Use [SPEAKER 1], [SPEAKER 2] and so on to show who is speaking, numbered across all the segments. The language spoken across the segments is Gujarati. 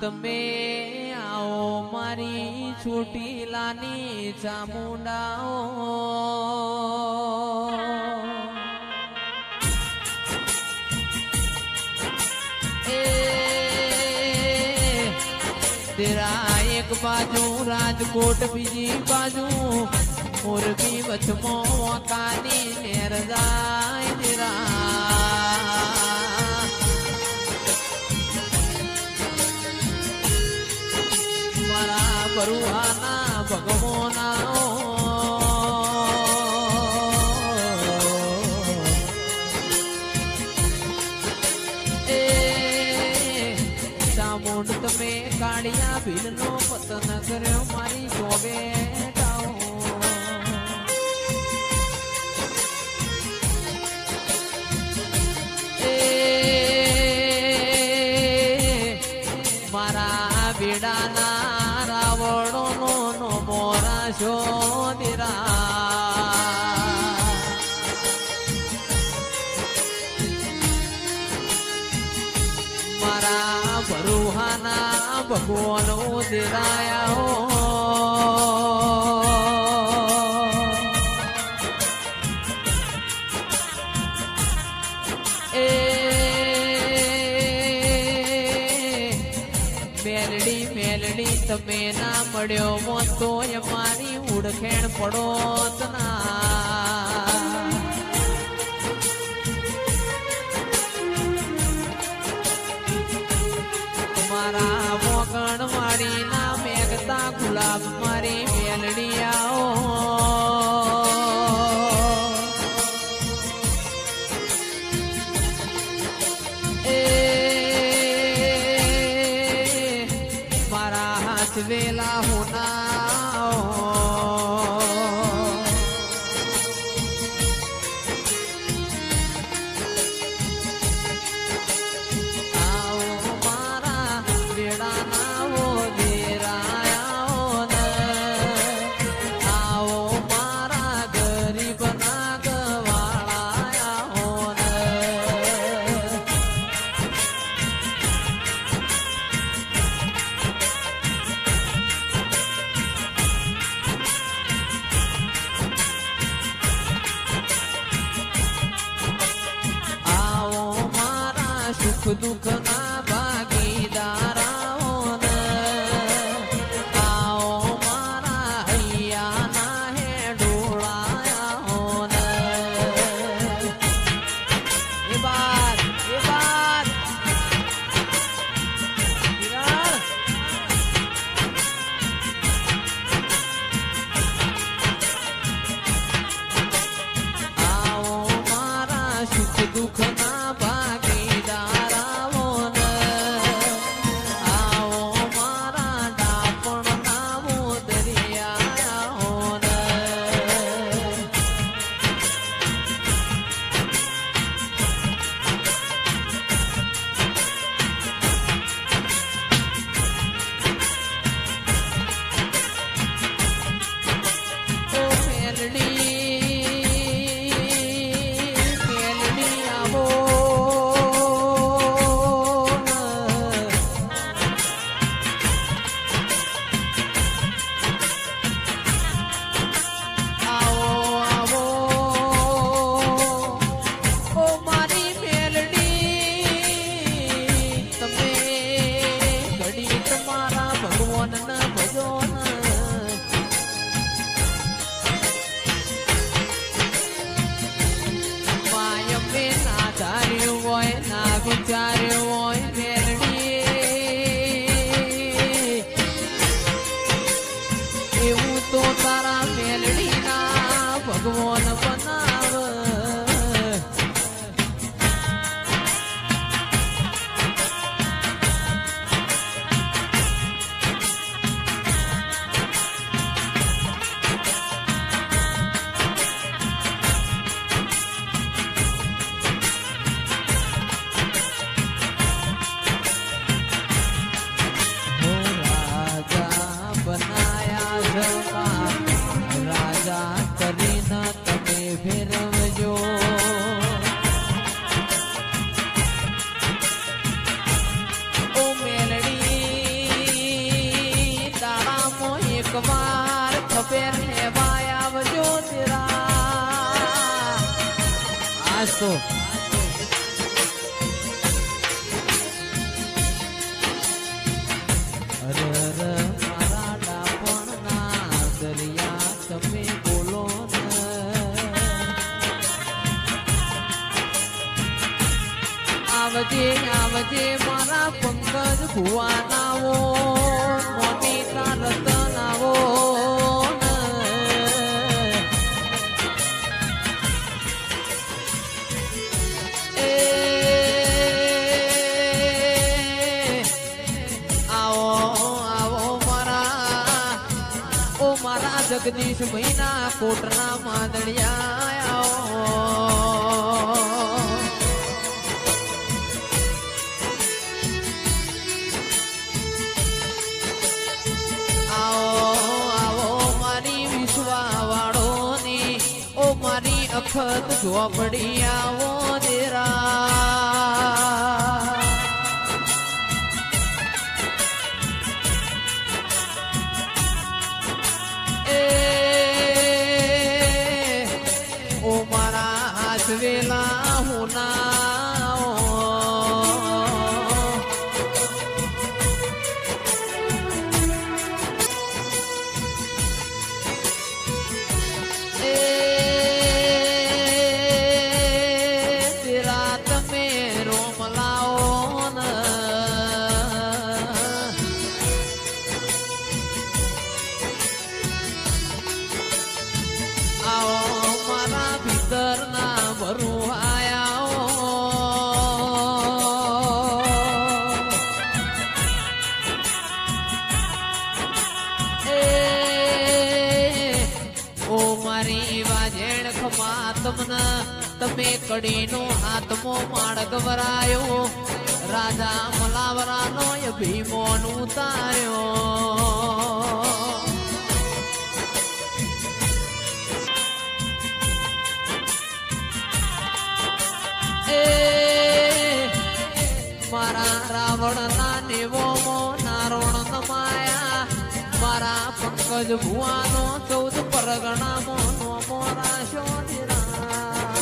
[SPEAKER 1] તમે આવો મારી છોટી લાની ચામુંડાઓ. તેરા એક બાજુ રાજકોટ, બીજી બાજુ મોરબી, વચમો કાની બરુહાના ભગવાના. એ ચામુંડ તમે કાળિયા ભીલનો પતન કર્યો મારી જોબે ભગવાન ઉદરાયા હો. એ મેલડી મેલડી, તમે ના મળ્યો મો તોય મારી ઉડખેણ પડો ના. મારા હાથ વેલા આવો તો બોલો ને. આવજે આવજે મારા પંકજ ભુવાનાવો જગદીશ મહિના કોટના આવો મારી અખત ઝોપડી આવો દેરા. વેલા હું મારી વાજેણ ખમા તમને તમે કડીનો હાથમો માળ ગવરાયો. રાજા મલાવરાનો ભીમોન ઉતાર્યો. મારા રાવણ ના નેવો પંકજ ભુવાનો ચૌદ પરગણા મોનો મોરા શોધરા.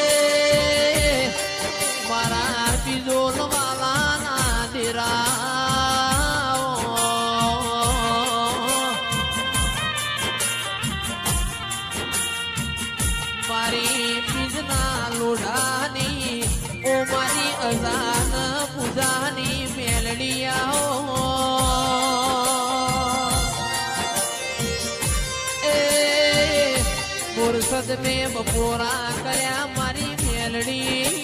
[SPEAKER 1] એ, મારા બીજોલ વાલા ના દીરા મારી બીજના લોઢાની, ઓ મારી અજાન પૂજાની. મુરસદ ને બપોરા કર્યા મારી મેલડિયાઓ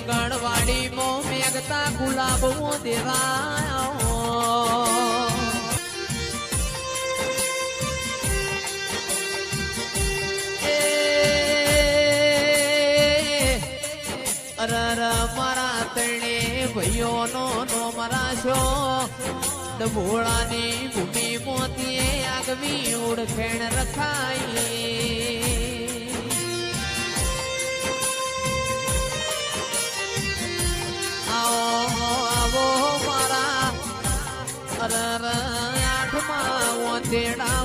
[SPEAKER 1] ઓગણવાડીમાં મેઘતા ગુલાબ દેવા અરર, મારા તણે ભાઈઓનો નો મરાશો ડભોળાની ભૂમિ મોતીએ આગવી ઓળખેણ રખાઈ. આવો મારા અરર આઠમા ઓતેડા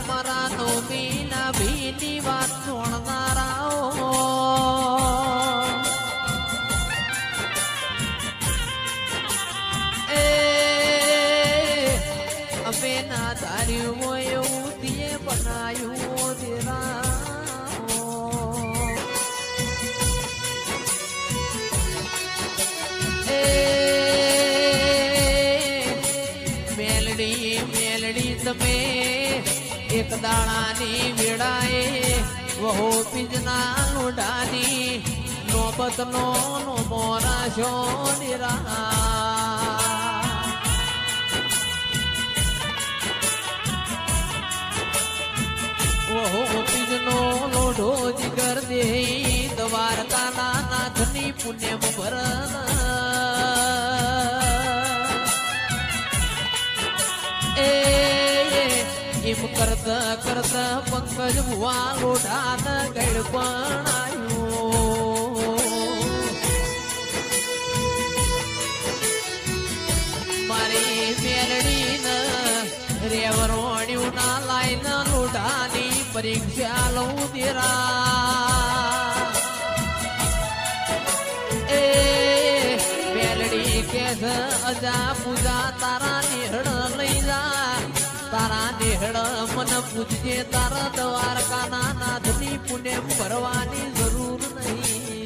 [SPEAKER 1] મેલડી મેલડી તમે, એક દાણાની વેળાએ વહુ પીજના લોઢાની નોબત નો નો મોરા છો નિરા કહો પીજનો લોઢો જીગર દેહી, દ્વારકાના નાથની પુણ્યમ ભરણ કરતા કરતા પંકજ ભુવા લોઢાન ગળ પણ આવ્યો મારી મેલડી ન રેવરોણ્યું ના લાઈન લોઢાની પરીક્ષા લઉં દેરા એ મેલડી કે અજા પૂજા તારા જા નિહળ મન પૂજજે તારા દ્વારકાના નાથની પુણ્ય ભરવાની જરૂર નહીં.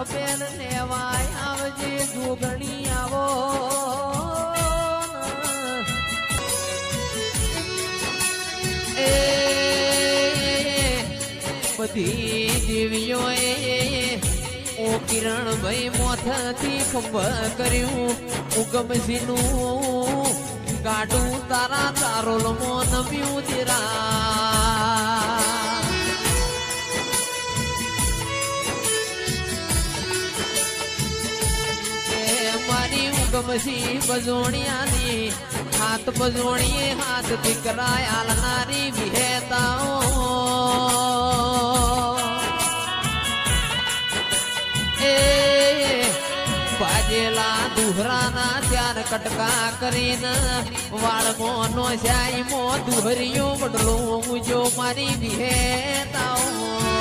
[SPEAKER 1] ખબેર લેવાય આવજે જોગણી આવો એ બધી દેવીઓ ઓ કિરણ ભાઈ મોથથી ખબર કર્યું ઉગમસીનું કાઢું તારા લમો નમ્યું તેરા મારી ઉગમસી બજોણિયાની હાથ બજોણીએ હાથ દીકરા આલનારી વિહેતાઓ. એ બાજેલા દુહરાના ત્યાર કટકા કરીને વાળમો નો શાહીમો દુહરીઓ બદલો મુજો મારી વિહેતાઓ.